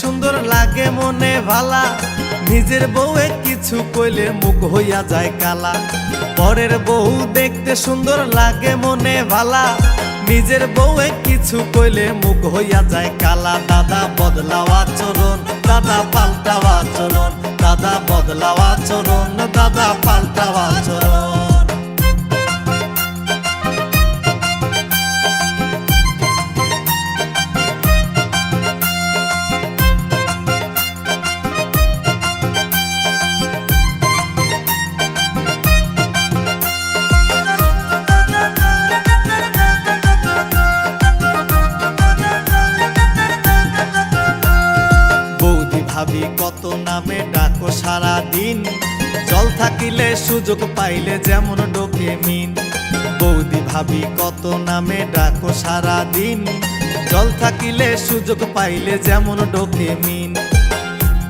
সুন্দর লাগে মনে ভালা। নিজের বউয়ে কিছু কইলে মুখ হইয়া যায় কালা। পরের বউ দেখতে সুন্দর লাগে মনে ভালা। নিজের বউয়ে কিছু কইলে মুখ হইয়া যায় কালা। দাদা বদলাওয়া চরণ দাদা পাল্টাওয়া চরণ দাদা বদলাওয়া চরণ দাদা পাল্টাওয়া ভাবি কত নামে ডাকো সারা দিন জল থাকিলে সুযোগ পাইলে যেমন ডোকে মিন। বৌদি ভাবি কত নামে ডাকো সারা দিন জল থাকিলে সুযোগ পাইলে যেমন ডোকে মিন।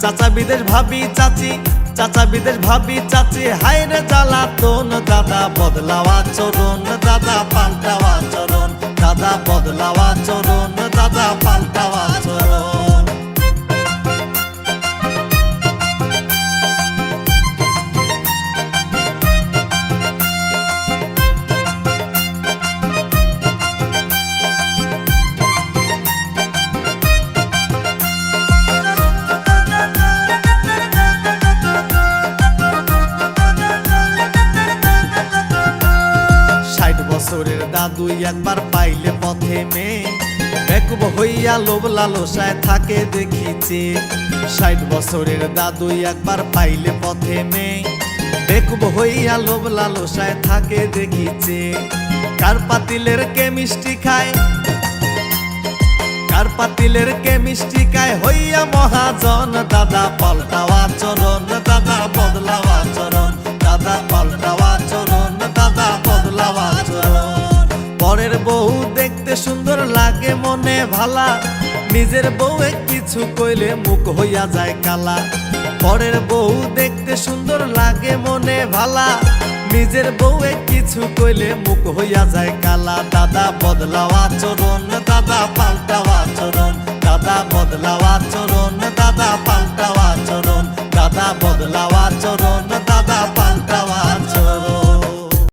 চাচা বিদেশ ভাবি, চাচি, চাচা বিদেশ ভাবি, চাচি হায়রে জ্বালাতন দাদা বদলাওয়া চরণ দাদা পাল্টাওয়া চরণ দাদা বদলাওয়া চরণ দাদা পাল্টাওয়া চরণ বছরের দাদু একবার পাইলে পথে মেয়ে। বেকুব হইয়া লোভ লালসায় থাকে দেখিছে ষাট বছরের দাদু একবার পাইলে পথে মেয়ে। বেকুব হইয়া লোভ লালসায় থাকে দেখিছে কার পাতিলের কে মিষ্টি খায়? কার পাতিলের কে মিষ্টি খায়? হইয়া মহাজন দাদা পাল্টাওয়া দেখতে সুন্দর লাগে, মনে ভালা। নিজের বউয়ে কিছু কইলে মুখ হইয়া যায় কালা। পরের বউ দেখতে সুন্দর লাগে, মনে ভালা। নিজের বউয়ে কিছু কইলে মুখ হইয়া যায় কালা। দাদা বদলাওয়া আচরণ দাদা